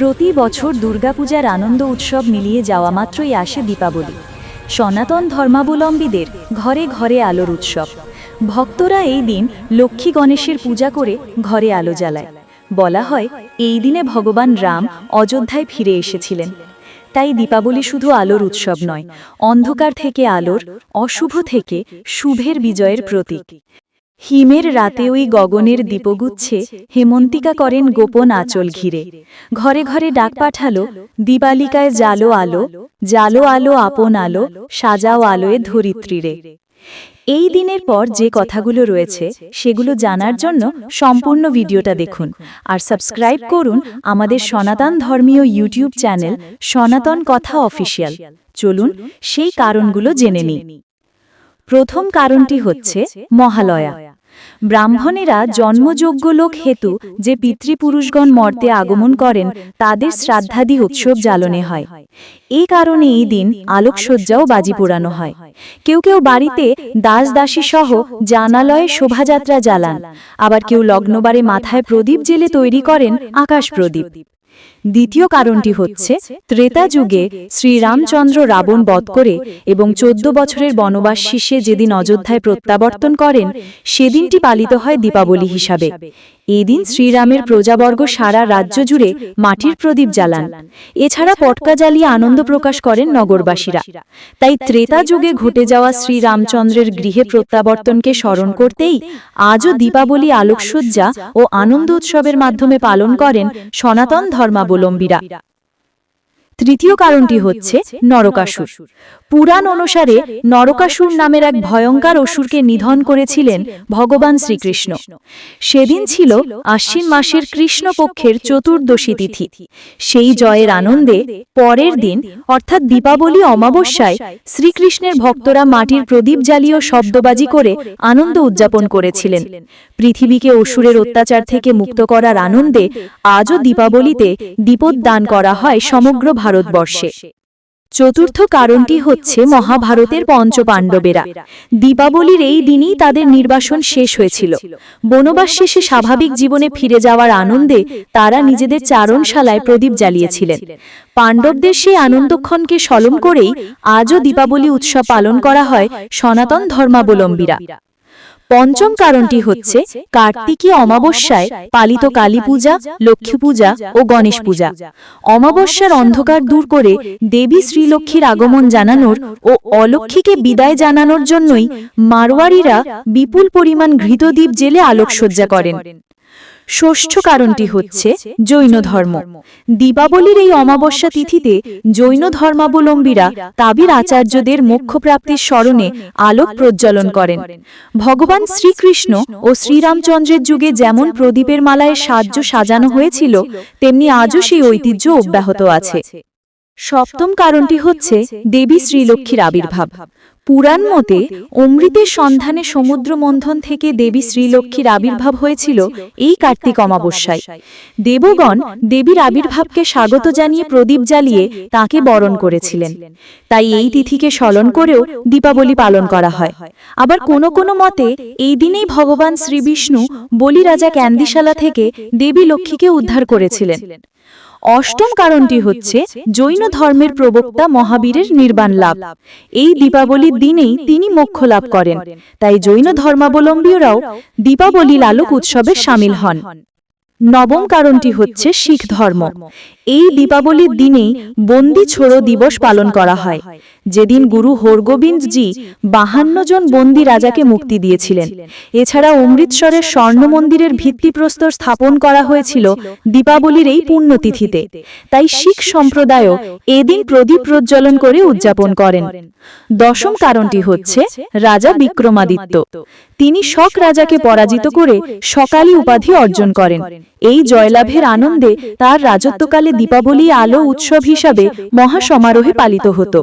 প্রতি বছর দুর্গাপূজার আনন্দ উৎসব মিলিয়ে যাওয়া মাত্রই আসে দীপাবলি। সনাতন ধর্মাবলম্বীদের ঘরে ঘরে আলোর উৎসব। ভক্তরা এই দিন লক্ষ্মী গণেশের পূজা করে ঘরে আলো জ্বালায়। বলা হয়, এই দিনে ভগবান রাম অযোধ্যায় ফিরে এসেছিলেন। তাই দীপাবলি শুধু আলোর উৎসব নয়, অন্ধকার থেকে আলোর, অশুভ থেকে শুভের বিজয়ের প্রতীক। হিমের রাতে ওই গগনের দীপগুচ্ছে হেমন্তিকা করেন গোপন আঁচল ঘিরে। ঘরে ঘরে ডাক পাঠালো দিবালিকায় জালো আলো জালো আলো আপন আলো, সাজাও আলোয় ধরিত্রীরে। এই দিনের পর যে কথাগুলো রয়েছে, সেগুলো জানার জন্য সম্পূর্ণ ভিডিওটা দেখুন। আর সাবস্ক্রাইব করুন আমাদের সনাতন ধর্মীয় ইউটিউব চ্যানেল সনাতন কথা অফিসিয়াল চলুন সেই কারণগুলো জেনে নিই। প্রথম কারণটি হচ্ছে মহালয়া। ব্রাহ্মণেরা জন্মযোগ্য লোক হেতু যে পিতৃপুরুষগণ মর্তে আগমন করেন তাদের শ্রাদ্ধাদি উৎসব জ্বালনে হয়। এই কারণে এই দিন আলোকসজ্জাও বাজি পোড়ানো হয়। কেউ কেউ বাড়িতে দাস দাসী সহ জানালয়ে শোভাযাত্রা জ্বালান। আবার কেউ লগ্নবারে মাথায় প্রদীপ জেলে তৈরি করেন আকাশ প্রদীপ। দ্বিতীয় কারণটি হচ্ছে, ত্রেতা যুগে শ্রীরামচন্দ্র রাবণ বধ করে এবং চোদ্দ বছরের বনবাস শেষে যেদিন অযোধ্যায় প্রত্যাবর্তন করেন, সেদিনটি পালিত হয় দীপাবলি হিসাবে। এদিন শ্রীরামের প্রজাবর্গ সারা রাজ্য জুড়ে মাটির প্রদীপ জ্বালান। এছাড়া পটকা জ্বালিয়ে আনন্দ প্রকাশ করেন নগরবাসীরা। তাই ত্রেতা যুগে ঘটে যাওয়া শ্রীরামচন্দ্রের গৃহে প্রত্যাবর্তনকে স্মরণ করতেই আজও দীপাবলি আলোকসজ্জা ও আনন্দ উৎসবের মাধ্যমে পালন করেন সনাতন ধর্মাবলম্বীরা তৃতীয় কারণটি হচ্ছে নরকাসুর। পুরাণ অনুসারে নরকাসুর নামের এক ভয়ঙ্কর অসুরকে নিধন করেছিলেন ভগবান শ্রীকৃষ্ণ। সেদিন ছিল আশ্বিন মাসের কৃষ্ণপক্ষের চতুর্দশী তিথি। সেই জয়ের আনন্দে পরের দিন, অর্থাৎ দীপাবলি অমাবস্যায়, শ্রীকৃষ্ণের ভক্তরা মাটির প্রদীপ জ্বালিয়ে শব্দবাজি করে আনন্দ উদযাপন করেছিলেন। পৃথিবীকে অসুরের অত্যাচার থেকে মুক্ত করার আনন্দে আজও দীপাবলিতে দীপোদ্দান করা হয় সমগ্র ভারতবর্ষে। চতুর্থ কারণটি হচ্ছে মহাভারতের পঞ্চপাণ্ডবেরা। দীপাবলির এই দিনই তাদের নির্বাসন শেষ হয়েছিল। বনবাস শেষে স্বাভাবিক জীবনে ফিরে যাওয়ার আনন্দে তারা নিজেদের চারণশালায় প্রদীপ জ্বালিয়েছিলেন। পাণ্ডবদের সেই আনন্দক্ষণকে স্মরণ করেই আজও দীপাবলি উৎসব পালন করা হয় সনাতন ধর্মাবলম্বীরা। পঞ্চম কারণটি হচ্ছে কার্তিকী অমাবস্যায় পালিত কালী পূজা, লক্ষ্মী পূজা ও গণেশ পূজা। অমাবস্যার অন্ধকার দূর করে দেবী শ্রীলক্ষ্মীর আগমন জানানোর ও অলক্ষ্মীকে বিদায় জানানোর জন্যই মারোয়ারিরা বিপুল পরিমাণ ঘৃতদ্বীপ জেলে আলোকসজ্জা করেন। ষষ্ঠ কারণটি হচ্ছে জৈন ধর্ম দীপাবলির এই অমাবস্যা তিথিতে জৈন ধর্মাবলম্বীরা তাবির আচার্যদের মোক্ষপ্রাপ্তির স্মরণে আলোক প্রজ্বলন করেন। ভগবান শ্রীকৃষ্ণ ও শ্রীরামচন্দ্রের যুগে যেমন প্রদীপের মালায় সাহায্য সাজানো হয়েছিল তেমনি আজও সেই ঐতিহ্য অব্যাহত আছে। সপ্তম কারণটি হচ্ছে দেবী শ্রীলক্ষ্মীর আবির্ভাব। পুরাণ মতে অমৃতের সন্ধানে সমুদ্র মন্থন থেকে দেবী শ্রীলক্ষ্মীর আবির্ভাব হয়েছিল এই কার্তিক অমাবস্যায়। দেবগণ দেবীর আবির্ভাবকে স্বাগত জানিয়ে প্রদীপ জ্বালিয়ে তাকে বরণ করেছিলেন। তাই এই তিথিকে স্মরণ করেও দীপাবলি পালন করা হয়। আবার কোনো কোনো মতে এই দিনেই ভগবান শ্রীবিষ্ণু বলি রাজা ক্যান্দিশালা থেকে দেবী লক্ষ্মীকে উদ্ধার করেছিলেন। অষ্টম কারণটি হচ্ছে জৈন ধর্মের প্রবক্তা মহাবীরের নির্বাণ লাভ। এই দীপাবলির দিনেই তিনি মোক্ষ লাভ করেন। তাই জৈন ধর্মাবলম্বীরাও দীপাবলি লালক উৎসবে সামিল হন। নবম কারণটি হচ্ছে শিখ ধর্ম। এই দীপাবলির দিনেই বন্দি ছোড়ো দিবস পালন করা হয়। যেদিন গুরু হরগোবিন্দজি বাহান্ন জন বন্দি রাজাকে মুক্তি দিয়েছিলেন। এছাড়া অমৃতসরের স্বর্ণ মন্দিরের ভিত্তিপ্রস্তর স্থাপন করা হয়েছিল দীপাবলির এই পুণ্যতিথিতে। তাই শিখ সম্প্রদায়ও এদিন প্রদীপ প্রজ্বলন করে উদযাপন করেন। দশম কারণটি হচ্ছে রাজা বিক্রমাদিত্য। তিনি শক রাজাকে পরাজিত করে সকালী উপাধি অর্জন করেন। এই জয়লাভের আনন্দে তার রাজত্বকালে দীপাবলি আলো উৎসব হিসাবে মহাসমারোহে পালিত হতো।